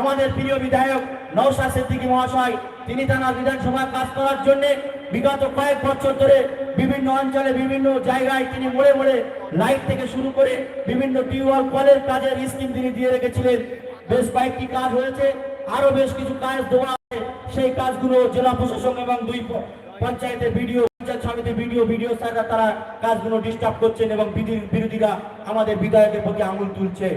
আমাদের প্রিয় বিধায়ক নৌশা সিদ্দিকী মহাশয়, তিনি তার বিধানসভায় কাজ করার জন্য বিগত কয়েক বছর ধরে বিভিন্ন অঞ্চলে বিভিন্ন জায়গায় তিনি মোড়ে মোড়ে লাইট থেকে শুরু করে বিভিন্ন টিউবওয়েল কলের কাজের স্কিম তিনি দিয়ে রেখেছিলেন। বেশ কয়েকটি কাজ হয়েছে আরও বেশ কিছু কাজ দেওয়া সেই কাজগুলো জেলা প্রশাসন এবং দুই পঞ্চায়েতের ভিডিও পঞ্চায়েত সমিতির ভিডিও ভিডিও স্যাররা তারা কাজগুলো ডিস্টার্ব করছেন এবং বিরোধীরা আমাদের বিধায়কের প্রতি আঙুল তুলছে।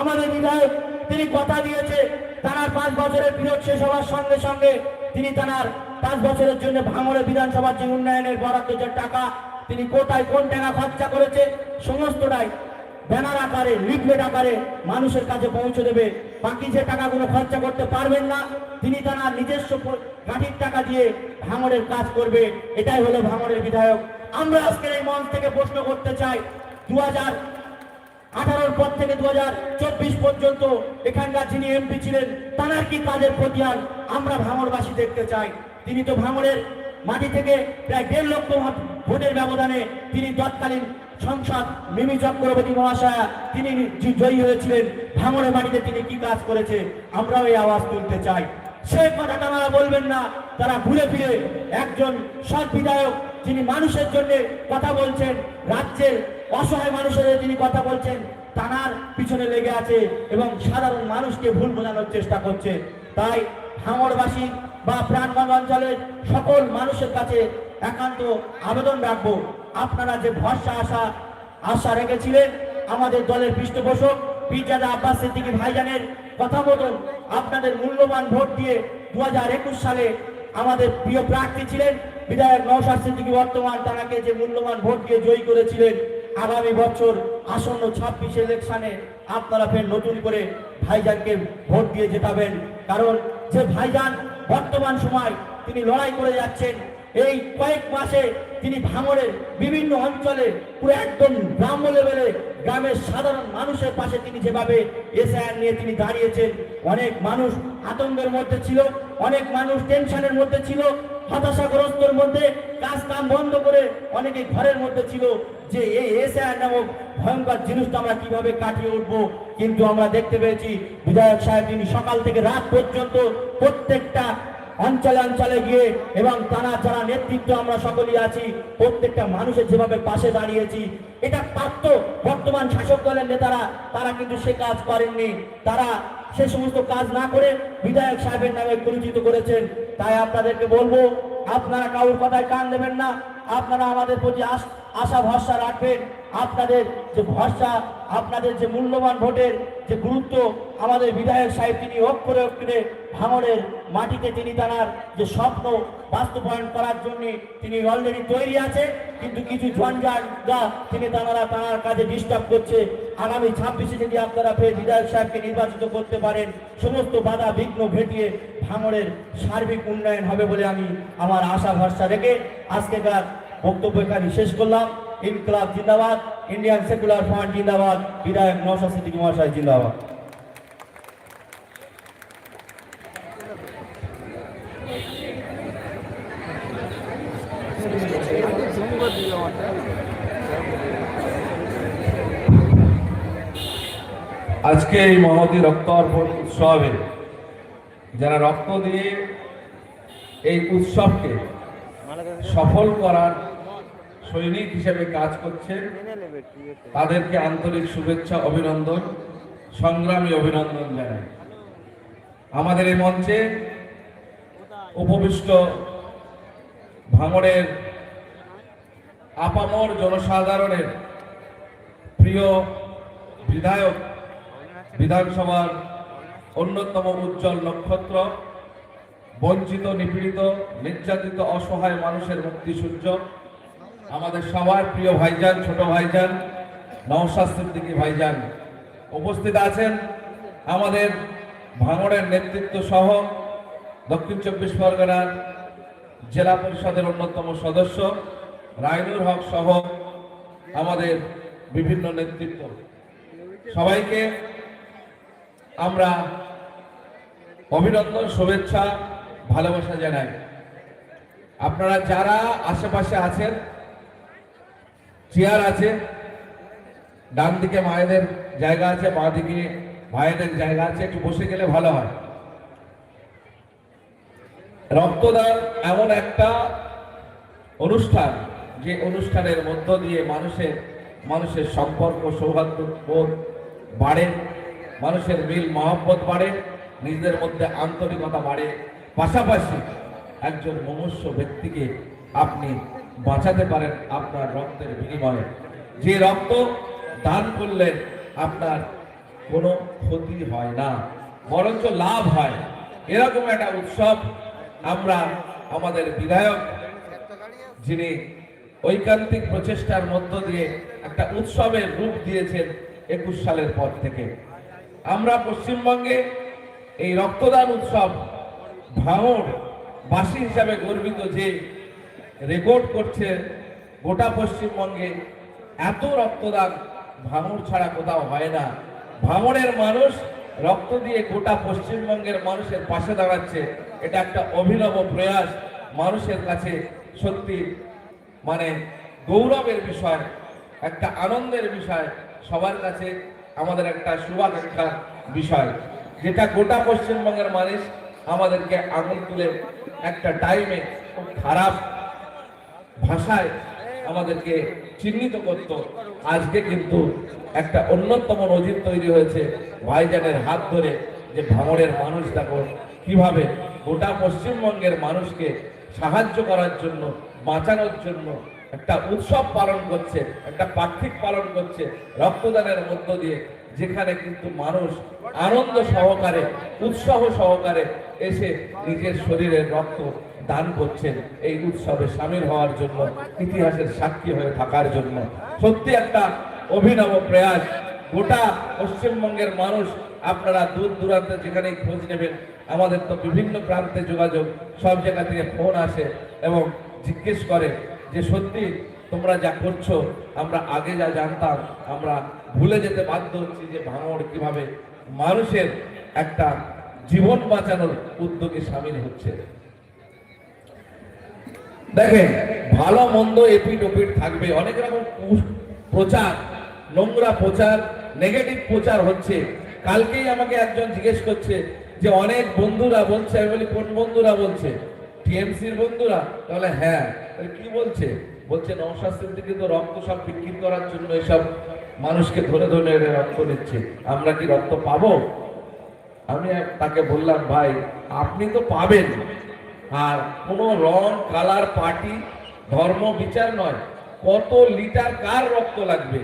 আমাদের বিধায়ক তিনি কথা দিয়েছে, তার পাঁচ বছরের পিরিয়ড শেষ হওয়ার সঙ্গে সঙ্গে তিনি তার পাঁচ বছরের জন্য ভাঙড়ে বিধানসভার যে উন্নয়নের বরাদ্দ যে টাকা তিনি কোথায়, কোন টাকা খরচা করেছে, সমস্তটাই ব্যানার আকারে, লিফলেট আকারে মানুষের কাছে পৌঁছে দেবে। বাকি যে টাকাগুলো খরচা করতে পারবেন না, তিনি তার নিজস্ব গাঠির টাকা দিয়ে ভাঙড়ের কাজ করবে। এটাই হলো ভাঙড়ের বিধায়ক। আমরা আজকের এই মঞ্চ থেকে প্রশ্ন করতে চাই দু হাজার আঠারোর পর থেকে দু চব্বিশ পর্যন্ত এখানকার যিনি এমপি ছিলেন, তার কি কাজের প্রতিয়ান আমরা ভাঙড়বাসী দেখতে চাই? তিনি তো ভাঙড়ের মাটি থেকে প্রায় দেড় লক্ষ ভোট- ভোটের ব্যবধানে তিনি তৎকালীন সংসদ মিমি চক্রবর্তী মহাশয়া, তিনি জয়ী হয়েছিলেন। ভাঙড়ের মাটিতে তিনি কি কাজ করেছে, আমরাও এই আওয়াজ তুলতে চাই। সে কথাটা তারা বলবেন না, তারা ঘুরে ফিরে একজন সৎ বিধায়ক, যিনি মানুষের জন্য কথা বলছেন, রাজ্যের অসহায় মানুষের তিনি কথা বলছেন তানার পিছনে লেগে আছে এবং সাধারণ মানুষকে ভুল বোঝানোর চেষ্টা করছে। তাই ভাঙড়বাসী বা প্রাণগঞ্জ অঞ্চলের সকল মানুষের কাছে একান্ত আবেদন রাখব। আপনারা যে ভরসা, আশা আশা রেখেছিলেন, আমাদের দলের পৃষ্ঠপোষক পীরজাদা আব্বাস সিদ্দিকী ভাইজানের কথা মতন আপনাদের মূল্যবান ভোট দিয়ে দু হাজার একুশ সালে আমাদের প্রিয় প্রার্থী ছিলেন, বিধায়ক নৌসার সিদ্দিকী বর্তমান তারাকে যে মূল্যবান ভোট দিয়ে জয়ী করেছিলেন আগামী বছর আসন্ন ছাব্বিশ ইলেকশনে আপনারা ফের নতুন করে ভাইজানকে ভোট দিয়ে জেতাবেন। কারণ যে ভাইজান বর্তমান সময় তিনি লড়াই করে যাচ্ছেন, এই কয়েক মাসে তিনি ভাঙড়ের বিভিন্ন অঞ্চলে পুরো একদম গ্রাম্য লেভেলে গ্রামের সাধারণ মানুষের পাশে তিনি যেভাবে এসআইআর নিয়ে তিনি দাঁড়িয়েছেন, অনেক মানুষ আতঙ্কের মধ্যে ছিল, অনেক মানুষ টেনশনের মধ্যে ছিল, হতাশাগ্রস্তর মধ্যে কাজ কাম বন্ধ করে অনেকে ঘরের মধ্যে ছিল। যে এই এসআইআর নামক ভয়ঙ্কর জিনিসটা আমরা কীভাবে কাটিয়ে উঠবো? কিন্তু আমরা দেখতে পেয়েছি, বিধায়ক সাহেব তিনি সকাল থেকে রাত পর্যন্ত প্রত্যেকটা অঞ্চলে অঞ্চলে গিয়ে এবং তারা যারা নেতৃত্ব আমরা সকলেই আছি, প্রত্যেকটা মানুষের যেভাবে পাশে দাঁড়িয়েছি, এটা পারত বর্তমান শাসক দলের নেতারা, তারা কিন্তু সে কাজ করেননি। তারা সে সমস্ত কাজ না করে বিধায়ক সাহেবের নামে পরিচিত করেছেন। তাই আপনাদেরকে বলব, আপনারা কারোর কথায় কান দেবেন না। আপনারা আমাদের প্রতি আশা, ভরসা রাখবেন। আপনাদের যে ভরসা, আপনাদের যে মূল্যবান ভোটের যে গুরুত্ব আমাদের বিধায়ক সাহেব তিনি অক্ষরে অক্ষরে ভাঙড়ের মাটিতে তিনি তার যে স্বপ্ন বাস্তবায়ন করার জন্য তিনি অলরেডি তৈরি আছে কিন্তু কিছু ঝঞ্ঝাটরা তিনি তারা, তার কাজে ডিস্টার্ব করছে আগামী ছাব্বিশে যদি আপনারা ফের বিধায়ক সাহেবকে নির্বাচিত করতে পারেন, সমস্ত বাধা বিঘ্ন ভেটিয়ে ভাঙড়ের সার্বিক উন্নয়ন হবে বলে আমি আমার আশা ভরসা রেখে আজকেকার বক্তব্য এখানে শেষ করলাম। ইনকলাব জিন্দাবাদ, ইন্ডিয়ান সেকুলার ফ্রন্ট জিন্দাবাদ, বিধায়ক নৌশা সিদ্দিক মহাশয় জিন্দাবাদ। আজকে এই মহতি রক্ত অর্পণ উৎসবে যারা রক্ত দিয়ে এই উৎসবকে সফল করার সৈনিক হিসেবে কাজ করছে তাদেরকে আন্তরিক শুভেচ্ছা, অভিনন্দন, সংগ্রামী অভিনন্দন জানাই। আমাদের এই মঞ্চে উপবিষ্ট ভাঙড়ের আপামর জনসাধারণের প্রিয় বিধায়ক বিধানসভার অন্যতম উজ্জ্বল নক্ষত্র, বঞ্চিত, নিপীড়িত, নির্যাতিত, অসহায় মানুষের মুক্তি সূর্য আমাদের সবার প্রিয় ভাইজান, ছোট ভাইজান, নওশাদ সিদ্দিকী ভাইজান উপস্থিত আছেন। আমাদের ভাঙড়ের নেতৃত্ব সহ দক্ষিণ চব্বিশ পরগনার জেলা পরিষদের অন্যতম সদস্য রাইনুর হক সহ আমাদের বিভিন্ন নেতৃত্ব। সবাইকে আমরা অভিনন্দন, শুভেচ্ছা, ভালোবাসা জানাই। আপনারা যারা আশেপাশে আছেন, চেয়ার আছে ডান দিকে মায়েদের জায়গা আছে বাঁ দিকে ভাইদের জায়গা আছে, একটু বসে গেলে ভালো হয়। রক্তদান এমন একটা অনুষ্ঠান, যে অনুষ্ঠানের মধ্য দিয়ে মানুষের মানুষের সম্পর্ক সৌহার্দ্যবোধ বাড়ে। মানুষের মিল, মহব্বত বাড়ে, নিজেদের মধ্যে আন্তরিকতা বাড়ে। পাশাপাশি একজন মনুষ্য ব্যক্তিকে আপনি বাঁচাতে পারেন আপনার রক্তের বিনিময়ে। যে রক্ত দান করলে আপনার কোনো ক্ষতি হয় না, বরঞ্চ লাভ হয়। এরকম একটা উৎসব আমরা আমাদের বিধায়ক যিনি ঐকান্তিক প্রচেষ্টার মধ্য দিয়ে একটা উৎসবের রূপ দিয়েছেন একুশ সালের পর থেকে। আমরা পশ্চিমবঙ্গে এই রক্তদান উৎসব ভাঙড় বাসী হিসাবে গর্বিত যে রেকর্ড করছে গোটা পশ্চিমবঙ্গে এত রক্তদান ভাঙড় ছাড়া কোথাও হয় না। ভাঙড়ের মানুষ রক্ত দিয়ে গোটা পশ্চিমবঙ্গের মানুষের পাশে দাঁড়াচ্ছে। এটা একটা অভিনব প্রয়াস। মানুষের কাছে সত্যি মানে গৌরবের বিষয়, একটা আনন্দের বিষয় সবার কাছে। আমাদের একটা শুভাকাঙ্ক্ষার বিষয়। যেটা গোটা পশ্চিমবঙ্গের মানুষ আমাদেরকে আঙুল তুলে একটা টাইমে খুব খারাপ ভাষায় আমাদেরকে চিহ্নিত করত। আজকে কিন্তু একটা অন্যতম নজির তৈরি হয়েছে ভাইজানের হাত ধরে যে ভাঙড়ের মানুষ দেখো, কীভাবে গোটা পশ্চিমবঙ্গের মানুষকে সাহায্য করার জন্য, বাঁচানোর জন্য একটা উৎসব পালন করছে, একটা পাক্ষিক পালন করছে রক্তদানের মধ্য দিয়ে, যেখানে কিন্তু মানুষ আনন্দ সহকারে, উৎসাহ সহকারে এসে নিজের শরীরের রক্ত দান করছেন। এই উৎসবে সামিল হওয়ার জন্য, ইতিহাসের সাক্ষী হয়ে থাকার জন্য। সত্যি একটা অভিনব প্রয়াস। গোটা পশ্চিমবঙ্গের মানুষ আপনারা দূর দূরান্তে যেখানে খোঁজ নেবেন, আমাদের তো বিভিন্ন প্রান্তে যোগাযোগ, সব জায়গা থেকে ফোন আসে এবং জিজ্ঞেস করে যে সত্যি তোমরা যা করছ, আমরা আগে যা জানতাম, আমরা ভুলে যেতে বাধ্য হচ্ছি যে ভাঙড় কীভাবে মানুষের একটা জীবন বাঁচানোর উদ্যোগে সামিল হচ্ছে। দেখেন ভালো, মন্দ, এপিট ওপিট থাকবে। অনেক রকম প্রচার, নোংরা প্রচার নেগেটিভ প্রচার হচ্ছে। কালকেই আমাকে একজন জিজ্ঞেস করছে যে, অনেক বন্ধুরা বলছে? আমি বলি, কোন বন্ধুরা বলছে? টিএমসির বন্ধুরা। তাহলে হ্যাঁ কি বলছে? বলছে নৌশাস্ত্রের দিকে তো রক্ত সব বিক্রি করার জন্য এসব মানুষকে ধরে ধরে রক্ত নিচ্ছে আমরা কি রক্ত পাবো? আমি তাকে বললাম, ভাই, আপনি তো পাবেন। আর কোনো রং, কালার, পার্টি, ধর্ম, বিচার নয়। কত লিটার কার রক্ত লাগবে?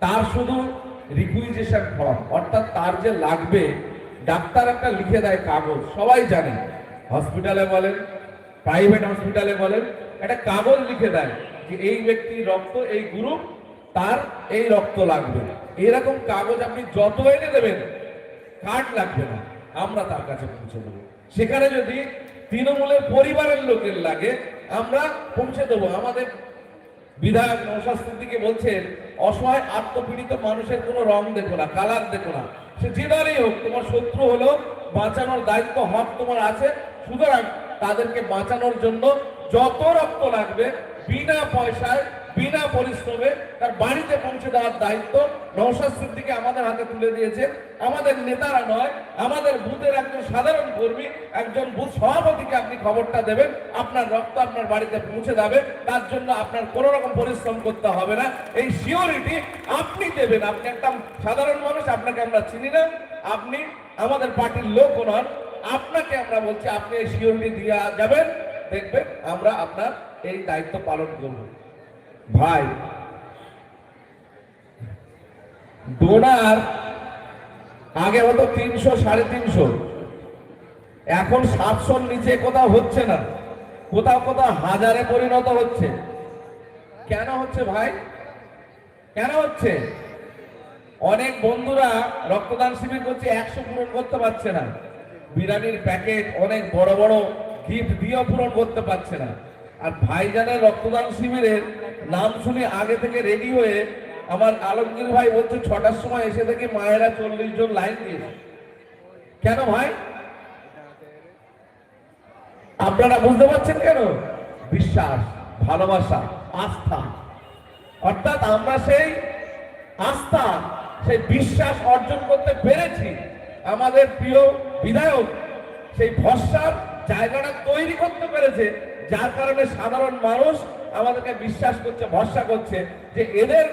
তার শুধু রিকুইজেশন ফর্ম অর্থাৎ তার যে লাগবে, ডাক্তার একটা লিখে দেয় কাগজ। সবাই জানে। হসপিটালে বলেন প্রাইভেট হসপিটালে বলেন একটা কাগজ লিখে দেয় যে এই ব্যক্তির রক্ত, এই গ্রুপ তার এই রক্ত লাগবে। এরকম কাগজ আপনি যত এনে দেবেন কার্ড লাগবে না। আমরা তার কাছে পৌঁছে দেবো। সেখানে যদি তৃণমূলের পরিবারের লোকের লাগে, আমরা পৌঁছে দেবো। আমাদের বিধায়ক নৌশাস্ত্রের দিকে বলছেন, অসহায়, আত্মপীড়িত মানুষের কোনো রং দেখো না, কালার দেখো না। সে যে হোক, তোমার শত্রু হলো বাঁচানোর দায়িত্ব হক তোমার আছে। সুতরাং তাদেরকে বাঁচানোর জন্য যত রক্ত লাগবে, বিনা পয়সায়, বিনা পরিশ্রমে তার বাড়িতে পৌঁছে দেওয়ার দায়িত্ব নৌশাস্ত্রের দিকে আমাদের হাতে তুলে দিয়েছে। আমাদের নেতারা নয়, আমাদের বুথের একজন সাধারণ কর্মী, একজন বুথ সভাপতিকে আপনি খবরটা দেবেন, আপনার রক্ত আপনার বাড়িতে পৌঁছে যাবে, তার জন্য আপনার কোনো রকম পরিশ্রম করতে হবে না। এই সিওরিটি আপনি দেবেন, আপনি একটা সাধারণ মানুষ, আপনাকে আমরা চিনি না, আপনি আমাদের পার্টির লোক নন, আপনাকে আমরা বলছি আপনি এই সিওরিটি দিয়ে যাবেন। দেখবেন আমরা আপনার এই দায়িত্ব পালন করব। ভাই ডোনার আগে হতো তিনশো, সাড়ে তিনশো। এখন সাতশোর নিচে কোথাও হচ্ছে না। কোথাও কোথাও হাজারে পরিণত হচ্ছে। কেন হচ্ছে ভাই? কেন হচ্ছে? অনেক বন্ধুরা রক্তদান শিবির করছে, একশো পূরণ করতে পারছে না। বিরিয়ানির প্যাকেট অনেক বড় বড় গিফট দিয়েও পূরণ করতে পারছে না। আর ভাইজানের রক্তদান শিবিরের নাম শুনে আগে থেকে রেডি হয়ে আমার আলমগীর ভাই বলছে, ছটার সময় এসে থেকে মায়েরা চল্লিশ জন লাইন দিয়েছে। কেন ভাই? আপনারা বুঝতে পারছেন কেন? বিশ্বাস, ভালোবাসা, আস্থা। অর্থাৎ আমরা সেই আস্থা, সেই বিশ্বাস অর্জন করতে পেরেছি। আমাদের প্রিয় বিধায়ক, সেই ভরসার জায়গাটা তৈরি করতে পেরেছে, যার কারণে সাধারণ মানুষ আমাদেরকে বিশ্বাস করছে, ভরসা করছে যে এদের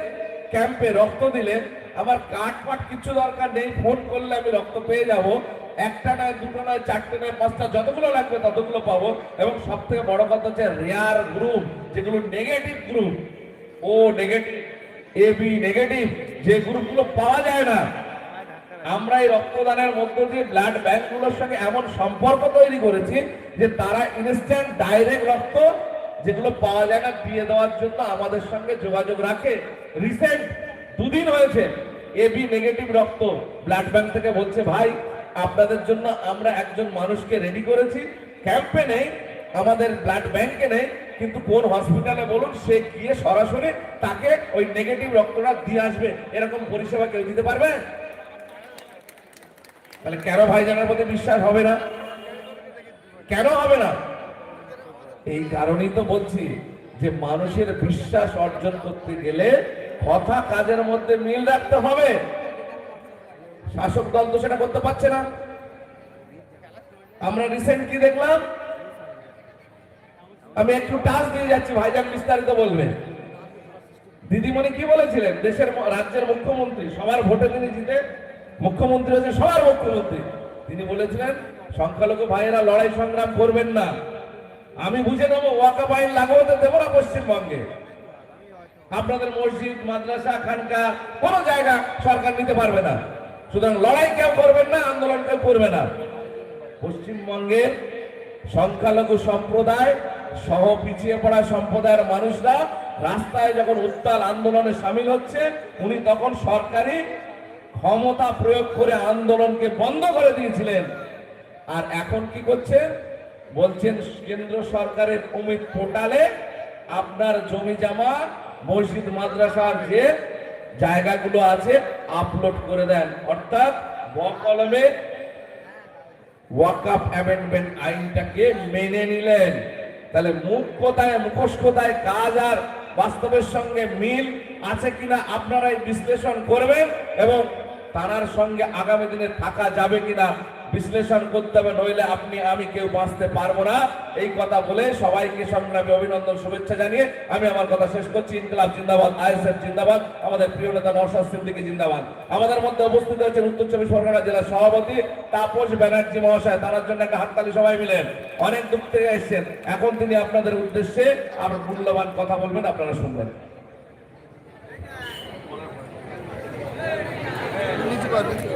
ক্যাম্পে রক্ত দিলে আমার কাঠ পাট কিছু দরকার নেই, ফোন করলে আমি রক্ত পেয়ে যাব। একটা নয়, দুটো নয়, চারটে নয়, পাঁচটা, যতগুলো লাগবে ততগুলো পাবো। এবং সব থেকে বড় কথা হচ্ছে রেয়ার গ্রুপ যেগুলো negative group O negative A B negative যে গ্রুপগুলো পাওয়া যায় না আমরা এই রক্তদানের মধ্য দিয়ে ব্লাড ব্যাংকগুলোর সঙ্গে এমন সম্পর্ক তৈরি করেছি যে তারা ইনস্ট্যান্ট ডাইরেক্ট রক্ত যেগুলো পাওয়া যায় না, দিয়ে দেওয়ার জন্য আমাদের সঙ্গে যোগাযোগ রাখে। রিসেন্ট দুদিন হয়েছে এবি নেগেটিভ রক্ত ব্লাড ব্যাংক থেকে বলছে, ভাই, আপনাদের জন্য আমরা একজন মানুষকে রেডি করেছি। ক্যাম্পে নেই, আমাদের ব্লাড ব্যাংকে নেই, কিন্তু কোন হসপিটালে বলুন, সে গিয়ে সরাসরি তাকে ওই নেগেটিভ রক্তটা দিয়ে আসবে। এরকম পরিষেবা কেউ দিতে পারবে? তাহলে কেন ভাইজানের প্রতি বিশ্বাস হবে না? কেন হবে না? এই কারণেই তো বলছি যে মানুষের বিশ্বাস অর্জন করতে গেলে কথা কাজের মধ্যে মিল রাখতে হবে। শাসক দল তো সেটা করতে পারছে না। আমরা রিসেন্ট কি দেখলাম? আমি একটু টাচ দিয়ে যাচ্ছি, ভাইজান বিস্তারিত বলবেন দিদিমণি কি বলেছিলেন? দেশের রাজ্যের মুখ্যমন্ত্রী, সবার ভোটে তিনি জিতে মুখ্যমন্ত্রী হচ্ছে সবার মুখ্যমন্ত্রী। তিনি বলেছিলেন, সংখ্যালঘু ভাইয়েরা লড়াই সংগ্রাম করবেন না। আমি বুঝে নেব ওয়াকাব আইন লাগু হতে দেবো না পশ্চিমবঙ্গে। আপনাদের মসজিদ, মাদ্রাসা খানকা কোনো জায়গা সরকার নিতে পারবে না। সুতরাং লড়াই কেউ করবেন না, আন্দোলন কেউ করবে না। পশ্চিমবঙ্গের সংখ্যালঘু সম্প্রদায় সহ পিছিয়ে পড়া সম্প্রদায়ের মানুষরা রাস্তায় যখন উত্তাল আন্দোলনে সামিল হচ্ছে, উনি তখন সরকারি ক্ষমতা প্রয়োগ করে আন্দোলনকে বন্ধ করে দিয়েছিলেন। আর এখন কি করছেন বলছেন, কেন্দ্র সরকারের অমিত পোর্টালে আপনার জমি জামা, মসজিদ মাদ্রাসার যে জায়গাগুলো আছে আপলোড করে দেন। অর্থাৎ বকলমে ওয়াকআপ অ্যামেন্ডমেন্ট আইনটাকে মেনে নিলেন। তাহলে মুখ কোথায়, মুখোশ কোথায়, কাজ আর বাস্তবের সঙ্গে মিল আছে কিনা আপনারাই বিশ্লেষণ করবেন এবং তার সঙ্গে আগামী দিনে থাকা যাবে কিনা বিশ্লেষণ করতে হবে, নইলে আপনি, আমি কেউ বাঁচতে পারব না। এই কথা বলে সবাইকে সংগ্রামী অভিনন্দন, শুভেচ্ছা জানিয়ে আমি আমার কথা শেষ করছি। ইনকলাব জিন্দাবাদ, আইএসএফ জিন্দাবাদ, আমাদের প্রিয় নেতা নওশাদ সিদ্দিকী জিন্দাবাদ। আমাদের মধ্যে উপস্থিত হয়েছেন উত্তর চব্বিশ পরগনা জেলার সভাপতি তাপস ব্যানার্জি মহাশয়। তার জন্য একটা হাততালি সবাই মিলেন অনেক দূর থেকে এসেছেন। এখন তিনি আপনাদের উদ্দেশ্যে আমার মূল্যবান কথা বলবেন, আপনারা শুনবেন। নিচে কর নিচে